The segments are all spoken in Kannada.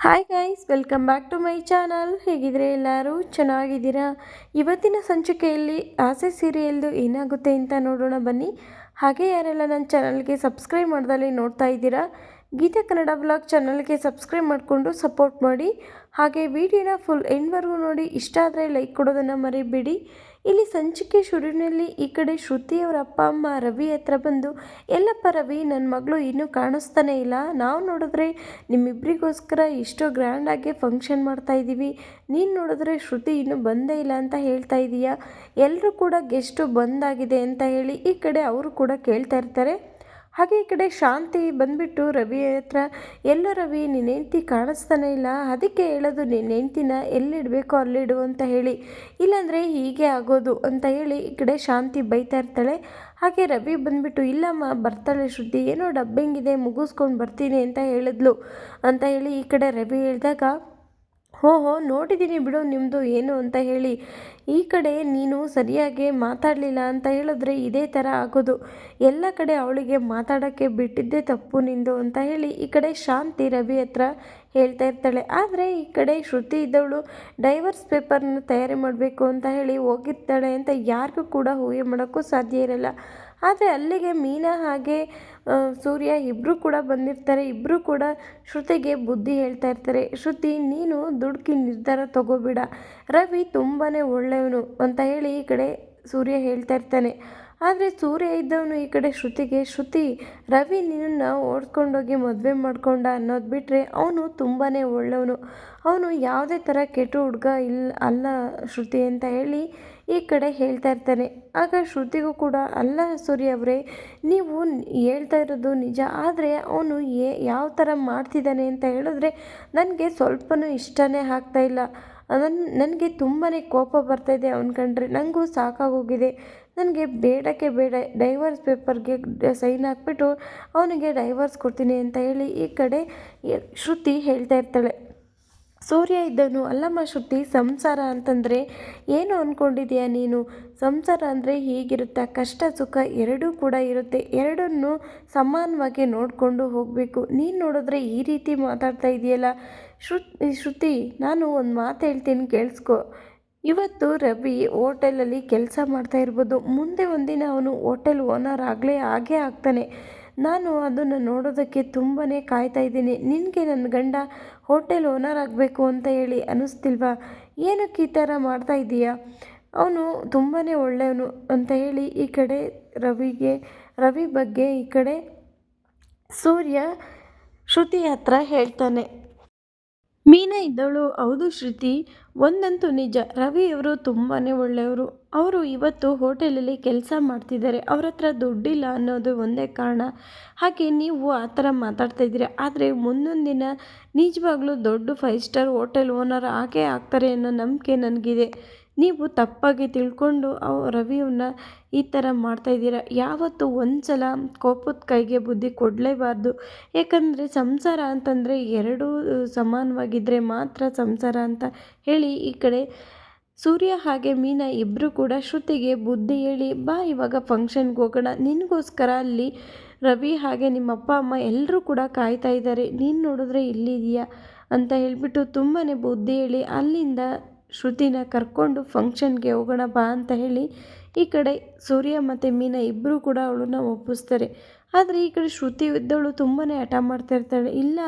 Hi guys welcome back to my channel ಹೇಗಿದ್ರೆ ಎಲ್ಲರೂ ಚೆನ್ನಾಗಿದ್ದೀರಾ? ಇವತ್ತಿನ ಸಂಚಿಕೆಯಲ್ಲಿ ಆಸೆ ಸೀರಿಯಲ್ದು ಏನಾಗುತ್ತೆ ಅಂತ ನೋಡೋಣ ಬನ್ನಿ. ಹಾಗೆ ಯಾರೆಲ್ಲ ನನ್ನ ಚಾನಲ್ಗೆ ಸಬ್ಸ್ಕ್ರೈಬ್ ಮಾಡ್ದಲ್ಲಿ ನೋಡ್ತಾ ಇದ್ದೀರಾ ಗೀತಾ ಕನ್ನಡ ಬ್ಲಾಗ್ ಚಾನಲ್ಗೆ ಸಬ್ಸ್ಕ್ರೈಬ್ ಮಾಡಿಕೊಂಡು ಸಪೋರ್ಟ್ ಮಾಡಿ. ಹಾಗೆ ವಿಡಿಯೋನ ಫುಲ್ ಎಂಡ್ವರೆಗೂ ನೋಡಿ. ಇಷ್ಟ ಆದರೆ ಲೈಕ್ ಕೊಡೋದನ್ನು ಮರಿಬೇಡಿ. ಇಲ್ಲಿ ಸಂಚಿಕೆ ಶುರುವಿನಲ್ಲಿ ಈ ಕಡೆ ಶ್ರುತಿಯವರ ಅಪ್ಪ, ಅಮ್ಮ, ರವಿ ಹತ್ರ ಬಂದು, ಎಲ್ಲಪ್ಪ ರವಿ ನನ್ನ ಮಗಳು ಇನ್ನೂ ಕಾಣಿಸ್ತಾನೆ ಇಲ್ಲ. ನಾವು ನೋಡಿದ್ರೆ ನಿಮ್ಮಿಬ್ಬರಿಗೋಸ್ಕರ ಇಷ್ಟು ಗ್ರ್ಯಾಂಡಾಗಿ ಫಂಕ್ಷನ್ ಮಾಡ್ತಾ ಇದ್ದೀವಿ ನೀನು ನೋಡಿದ್ರೆ ಶ್ರುತಿ ಇನ್ನೂ ಬಂದೇ ಇಲ್ಲ ಅಂತ ಹೇಳ್ತಾ ಇದೀಯಾ? ಎಲ್ಲರೂ ಕೂಡ ಗೆಸ್ಟು ಬಂದಾಗಿದೆ ಅಂತ ಹೇಳಿ ಈ ಕಡೆ ಅವರು ಕೂಡ ಕೇಳ್ತಾ ಇರ್ತಾರೆ. ಹಾಗೆ ಈ ಕಡೆ ಶಾಂತಿ ಬಂದ್ಬಿಟ್ಟು ರವಿ ಹತ್ರ, ಎಲ್ಲ ರವಿ ನಿನ್ನ ಹೆಂಡ್ತಿ ಕಾಣಿಸ್ತಾನೆ ಇಲ್ಲ? ಅದಕ್ಕೆ ಹೇಳೋದು ನಿನ್ನ ಹೆಂಡ್ತಿನ ಎಲ್ಲಿಡಬೇಕು ಅಲ್ಲಿಡು ಅಂತ ಹೇಳಿ. ಇಲ್ಲಾಂದರೆ ಹೀಗೆ ಆಗೋದು ಅಂತ ಹೇಳಿ ಈ ಕಡೆ ಶಾಂತಿ ಬೈತಾ ಇರ್ತಾಳೆ. ಹಾಗೆ ರವಿ ಬಂದ್ಬಿಟ್ಟು, ಇಲ್ಲಮ್ಮ, ಬರ್ತಾಳೆ ಶುದ್ಧಿ ಏನೋ ಡಬ್ಬಿಂಗ್ ಇದೆ, ಮುಗಿಸ್ಕೊಂಡು ಬರ್ತೀನಿ ಅಂತ ಹೇಳಿದ್ಲು. ಅಂತ ಹೇಳಿ ಈ ಕಡೆ ರವಿ ಹೇಳಿದಾಗ ಹೋ ಹೋ ನೋಡಿದ್ದೀನಿ ಬಿಡು ನಿಮ್ಮದು ಏನು ಅಂತ ಹೇಳಿ. ಈ ಕಡೆ ನೀನು ಸರಿಯಾಗಿ ಮಾತಾಡಲಿಲ್ಲ ಅಂತ ಹೇಳಿದ್ರೆ ಇದೇ ಥರ ಆಗೋದು. ಎಲ್ಲ ಕಡೆ ಅವಳಿಗೆ ಮಾತಾಡೋಕ್ಕೆ ಬಿಟ್ಟಿದ್ದೇ ತಪ್ಪು ನಿಂದು ಅಂತ ಹೇಳಿ ಈ ಕಡೆ ಶಾಂತಿ ರವಿ ಹತ್ರ ಹೇಳ್ತಾ ಇರ್ತಾಳೆ. ಆದರೆ ಈ ಕಡೆ ಶ್ರುತಿ ಇದ್ದವಳು ಡೈವರ್ಸ್ ಪೇಪರ್ನ ತಯಾರಿ ಮಾಡಬೇಕು ಅಂತ ಹೇಳಿ ಹೋಗಿರ್ತಾಳೆ ಅಂತ ಯಾರಿಗೂ ಕೂಡ ಊಹೆ ಮಾಡೋಕ್ಕೂ ಸಾಧ್ಯ ಇರಲ್ಲ. ಆದರೆ ಅಲ್ಲಿಗೆ ಮೀನಾ ಹಾಗೆ ಸೂರ್ಯ ಇಬ್ಬರೂ ಕೂಡ ಬಂದಿರ್ತಾರೆ. ಇಬ್ಬರೂ ಕೂಡ ಶ್ರುತಿಗೆ ಬುದ್ಧಿ ಹೇಳ್ತಾ ಇರ್ತಾರೆ. ಶ್ರುತಿ, ನೀನು ದುಡುಕಿ ನಿರ್ಧಾರ ತಗೋಬೇಡ. ರವಿ ತುಂಬಾ ಒಳ್ಳೆಯವನು ಅಂತ ಹೇಳಿ ಈ ಕಡೆ ಸೂರ್ಯ ಹೇಳ್ತಾ ಇರ್ತಾನೆ. ಆದರೆ ಸೂರ್ಯ ಇದ್ದವನು ಈ ಕಡೆ ಶ್ರುತಿಗೆ, ಶ್ರುತಿ, ರವಿ ನಿನ್ನನ್ನು ಓಡಿಸ್ಕೊಂಡೋಗಿ ಮದುವೆ ಮಾಡ್ಕೊಂಡ ಅನ್ನೋದು ಬಿಟ್ಟರೆ ಅವನು ತುಂಬಾ ಒಳ್ಳೆಯವನು ಅವನು ಯಾವುದೇ ಥರ ಕೆಟ್ಟ ಹುಡುಗ ಇಲ್ಲ ಅಲ್ಲ ಶ್ರುತಿ ಅಂತ ಹೇಳಿ ಈ ಕಡೆ ಹೇಳ್ತಾ ಇರ್ತಾನೆ. ಆಗ ಶ್ರುತಿಗೂ ಕೂಡ, ಅಲ್ಲ ಸೂರ್ಯ ಅವರೇ, ನೀವು ಹೇಳ್ತಾ ಇರೋದು ನಿಜ. ಆದರೆ ಅವನು ಏ ಯಾವ ಥರ ಮಾಡ್ತಿದ್ದಾನೆ ಅಂತ ಹೇಳಿದ್ರೆ ನನಗೆ ಸ್ವಲ್ಪನೂ ಇಷ್ಟನೇ ಆಗ್ತಾ ನನ್ನ ನನಗೆ ತುಂಬಾ ಕೋಪ ಬರ್ತಾಯಿದೆ ಅವನ ಕಂಡ್ರೆ. ನನಗೂ ಸಾಕಾಗೋಗಿದೆ. ನನಗೆ ಬೇಡಕ್ಕೆ ಬೇಡ ಡೈವರ್ಸ್ ಪೇಪರ್ಗೆ ಸೈನ್ ಹಾಕ್ಬಿಟ್ಟು ಅವನಿಗೆ ಡೈವರ್ಸ್ ಕೊಡ್ತೀನಿ ಅಂತ ಹೇಳಿ ಈ ಕಡೆ ಶ್ರುತಿ ಹೇಳ್ತಾ ಇರ್ತಾಳೆ. ಸೂರ್ಯ ಇದ್ದನು, ಅಲ್ಲಮ್ಮ ಶ್ರುತಿ ಸಂಸಾರ ಅಂತಂದರೆ ಏನು ಅಂದ್ಕೊಂಡಿದೀಯ ನೀನು? ಸಂಸಾರ ಅಂದರೆ ಹೀಗಿರುತ್ತೆ, ಕಷ್ಟ, ಸುಖ ಎರಡೂ ಕೂಡ ಇರುತ್ತೆ. ಎರಡನ್ನು ಸಮಾನವಾಗಿ ನೋಡಿಕೊಂಡು ಹೋಗಬೇಕು. ನೀನು ನೋಡಿದ್ರೆ ಈ ರೀತಿ ಮಾತಾಡ್ತಾ ಇದೆಯಲ್ಲ? ಶ್ರುತಿ ಶ್ರುತಿ, ನಾನು ಒಂದು ಮಾತು ಹೇಳ್ತೀನಿ ಕೇಳಿಸ್ಕೊ. ಇವತ್ತು ರವಿ ಹೋಟೆಲಲ್ಲಿ ಕೆಲಸ ಮಾಡ್ತಾ ಇರ್ಬೋದು. ಮುಂದೆ ಒಂದಿನ ಅವನು ಹೋಟೆಲ್ ಓನರ್ ಆಗಲೇ ಆಗೇ ಆಗ್ತಾನೆ. ನಾನು ಅದನ್ನು ನೋಡೋದಕ್ಕೆ ತುಂಬಾ ಕಾಯ್ತಾ ಇದ್ದೀನಿ. ನಿನಗೆ ನನ್ನ ಗಂಡ ಹೋಟೆಲ್ ಓನರ್ ಆಗಬೇಕು ಅಂತ ಹೇಳಿ ಅನ್ನಿಸ್ತಿಲ್ವಾ ಏನಕ್ಕೆ ಈ ಥರ ಮಾಡ್ತಾ ಇದ್ದೀಯಾ? ಅವನು ತುಂಬಾ ಒಳ್ಳೆಯವನು ಅಂತ ಹೇಳಿ ಈ ಕಡೆ ರವಿಗೆ, ರವಿ ಬಗ್ಗೆ ಈ ಕಡೆ ಸೂರ್ಯ ಶ್ರುತಿ ಹತ್ರ ಹೇಳ್ತಾನೆ. ಮೀನಾ ಇದ್ದವಳು ಹೌದು ಶ್ರುತಿ, ಒಂದಂತೂ ನಿಜ. ರವಿಯವರು ತುಂಬಾ ಒಳ್ಳೆಯವರು. ಅವರು ಇವತ್ತು ಹೋಟೆಲಲ್ಲಿ ಕೆಲಸ ಮಾಡ್ತಿದ್ದಾರೆ. ಅವ್ರ ಹತ್ರ ದುಡ್ಡಿಲ್ಲ ಅನ್ನೋದು ಒಂದೇ ಕಾರಣ. ಹಾಗೆ ನೀವು ಆ ಥರ ಮಾತಾಡ್ತಾ ಇದ್ದೀರಿ. ಆದರೆ ಮುಂದೊಂದು ದಿನ ನಿಜವಾಗ್ಲೂ ದೊಡ್ಡ ಫೈವ್ ಸ್ಟಾರ್ ಹೋಟೆಲ್ ಓನರ್ ಆಗೇ ಆಗ್ತಾರೆ ಅನ್ನೋ ನಂಬಿಕೆ ನನಗಿದೆ. ನೀವು ತಪ್ಪಾಗಿ ತಿಳ್ಕೊಂಡು ಅವ ರವಿಯನ್ನ ಈ ಥರ ಮಾಡ್ತಾಯಿದ್ದೀರ ಯಾವತ್ತು ಒಂದು ಸಲ ಕೋಪದ ಕೈಗೆ ಬುದ್ಧಿ ಕೊಡಲೇಬಾರ್ದು. ಯಾಕಂದರೆ ಸಂಸಾರ ಅಂತಂದರೆ ಎರಡೂ ಸಮಾನವಾಗಿದ್ದರೆ ಮಾತ್ರ ಸಂಸಾರ ಅಂತ ಹೇಳಿ ಈ ಕಡೆ ಸೂರ್ಯ ಹಾಗೆ ಮೀನಾ ಇಬ್ಬರು ಕೂಡ ಶ್ರುತಿಗೆ ಬುದ್ಧಿ ಹೇಳಿ, ಬಾ ಇವಾಗ ಫಂಕ್ಷನ್ಗೆ ಹೋಗೋಣ. ನಿನಗೋಸ್ಕರ ಅಲ್ಲಿ ರವಿ ಹಾಗೆ ನಿಮ್ಮ ಅಪ್ಪ, ಅಮ್ಮ ಎಲ್ಲರೂ ಕೂಡ ಕಾಯ್ತಾ ಇದ್ದಾರೆ. ನೀನು ನೋಡಿದ್ರೆ ಇಲ್ಲಿದೆಯಾ ಅಂತ ಹೇಳಿಬಿಟ್ಟು ತುಂಬಾ ಬುದ್ಧಿ ಹೇಳಿ ಅಲ್ಲಿಂದ ಶ್ರುತಿನ ಕರ್ಕೊಂಡು ಫಂಕ್ಷನ್ಗೆ ಹೋಗೋಣ ಬಾ ಅಂತ ಹೇಳಿ ಈ ಕಡೆ ಸೂರ್ಯ ಮತ್ತು ಮೀನಾ ಇಬ್ಬರು ಕೂಡ ಅವಳನ್ನ ಒಪ್ಪಿಸ್ತಾರೆ. ಆದರೆ ಈ ಕಡೆ ಶ್ರುತಿ ಇದ್ದವಳು ತುಂಬಾ ಹಠ ಮಾಡ್ತಾ ಇರ್ತಾಳೆ. ಇಲ್ಲ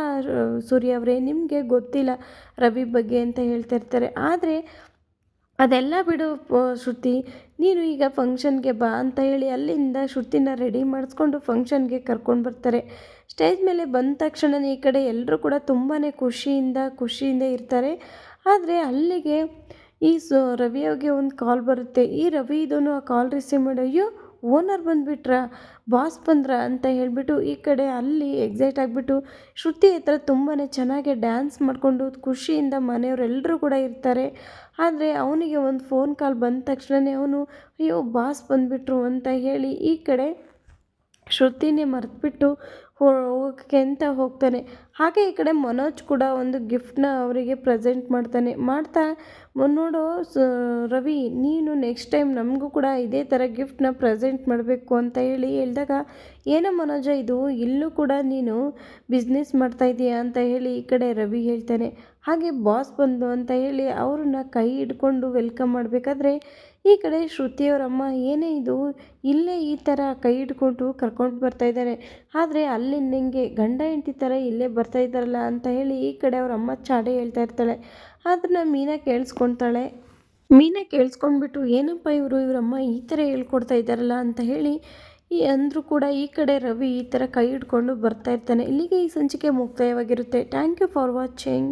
ಸೂರ್ಯ ಅವರೇ, ನಿಮಗೆ ಗೊತ್ತಿಲ್ಲ ರವಿ ಬಗ್ಗೆ ಅಂತ ಹೇಳ್ತಾ ಇರ್ತಾರೆ. ಆದರೆ ಅದೆಲ್ಲ ಬಿಡು ಶ್ರುತಿ. ನೀನು ಈಗ ಫಂಕ್ಷನ್ಗೆ ಬಾ ಅಂತ ಹೇಳಿ ಅಲ್ಲಿಂದ ಶ್ರುತಿನ ರೆಡಿ ಮಾಡಿಸ್ಕೊಂಡು ಫಂಕ್ಷನ್ಗೆ ಕರ್ಕೊಂಡು ಬರ್ತಾರೆ. ಸ್ಟೇಜ್ ಮೇಲೆ ಬಂದ ತಕ್ಷಣ ಈ ಕಡೆ ಎಲ್ಲರೂ ಕೂಡ ತುಂಬಾ ಖುಷಿಯಿಂದ ಖುಷಿಯಿಂದ ಇರ್ತಾರೆ. ಆದರೆ ಅಲ್ಲಿಗೆ ಈ ಸೊ, ರವಿಯವ್ಗೆ ಒಂದು ಕಾಲ್ ಬರುತ್ತೆ. ಈ ರವಿ ಇದನ್ನು ಆ ಕಾಲ್ ರಿಸೀವ್ ಮಾಡಿ. ಓನರ್ ಬಂದುಬಿಟ್ರಾ ಬಾಸ್ ಬಂದ್ರ ಅಂತ ಹೇಳಿಬಿಟ್ಟು ಈ ಕಡೆ ಅಲ್ಲಿ ಎಕ್ಸೈಟ್ ಆಗಿಬಿಟ್ಟು ಶ್ರುತಿ ಹತ್ರ ತುಂಬಾ ಚೆನ್ನಾಗಿ ಡ್ಯಾನ್ಸ್ ಮಾಡಿಕೊಂಡು ಖುಷಿಯಿಂದ ಮನೆಯವರೆಲ್ಲರೂ ಕೂಡ ಇರ್ತಾರೆ. ಆದರೆ ಅವನಿಗೆ ಒಂದು ಫೋನ್ ಕಾಲ್ ಬಂದ ತಕ್ಷಣವೇ ಅವನು, ಅಯ್ಯೋ ಬಾಸ್ ಬಂದುಬಿಟ್ರು ಅಂತ ಹೇಳಿ ಈ ಕಡೆ ಶ್ರುತಿನೇ ಮರೆತುಬಿಟ್ಟು ಹೋಗೋಕ್ಕೆ ಅಂತ ಹೋಗ್ತಾನೆ. ಹಾಗೆ ಈ ಕಡೆ ಮನೋಜ್ ಕೂಡ ಒಂದು ಗಿಫ್ಟನ್ನ ಅವರಿಗೆ ಪ್ರೆಸೆಂಟ್ ಮಾಡ್ತಾನೆ. ಮಾಡ್ತಾ "ಮ- ನೋಡು ರವಿ, ನೀನು ನೆಕ್ಸ್ಟ್ ಟೈಮ್ ನಮಗೂ ಕೂಡ ಇದೇ ಥರ ಗಿಫ್ಟನ್ನ ಪ್ರೆಸೆಂಟ್ ಮಾಡಬೇಕು ಅಂತ ಹೇಳಿ ಹೇಳಿದಾಗ, ಏನೋ ಮನೋಜ, ಇದು ಇಲ್ಲೂ ಕೂಡ ನೀನು ಬಿಸ್ನೆಸ್ ಮಾಡ್ತಾ ಇದೀಯಾ ಅಂತ ಹೇಳಿ ಈ ಕಡೆ ರವಿ ಹೇಳ್ತಾನೆ. ಹಾಗೆ ಬಾಸ್ ಬಂದು ಅಂತ ಹೇಳಿ ಅವ್ರನ್ನ ಕೈ ಹಿಡ್ಕೊಂಡು ವೆಲ್ಕಮ್ ಮಾಡಬೇಕಾದ್ರೆ ಈ ಕಡೆ ಶ್ರುತಿಯವರಮ್ಮ ಏನೇ ಇದು? ಇಲ್ಲೇ ಈ ಥರ ಕೈ ಹಿಡ್ಕೊಂಡು ಕರ್ಕೊಂಡು ಬರ್ತಾ ಇದ್ದಾರೆ ಆದರೆ ಅಲ್ಲಿ ನಿಂಗೆ ಗಂಡ ಹೆಂಡತಿ ಥರ ಇಲ್ಲೇ ಬರ್ತಾ ಇದ್ದಾರಲ್ಲ ಅಂತ ಹೇಳಿ ಈ ಕಡೆ ಅವ್ರ ಅಮ್ಮ ಚಾಡೆ ಹೇಳ್ತಾ ಇರ್ತಾಳೆ. ಅದನ್ನ ಮೀನಾ ಕೇಳಿಸ್ಕೊತಾಳೆ. ಮೀನಾ ಕೇಳಿಸ್ಕೊಂಡ್ಬಿಟ್ಟು, ಏನಪ್ಪ ಇವರು? ಇವರಮ್ಮ ಈ ಥರ ಹೇಳ್ಕೊಡ್ತಾ ಇದ್ದಾರಲ್ಲ ಅಂತ ಹೇಳಿ ಈ ಅಂದರೂ ಕೂಡ ಈ ಕಡೆ ರವಿ ಈ ಥರ ಕೈ ಹಿಡ್ಕೊಂಡು ಬರ್ತಾ ಇರ್ತಾನೆ. ಇಲ್ಲಿಗೆ ಈ ಸಂಚಿಕೆ ಮುಕ್ತಾಯವಾಗಿರುತ್ತೆ. Thank you for watching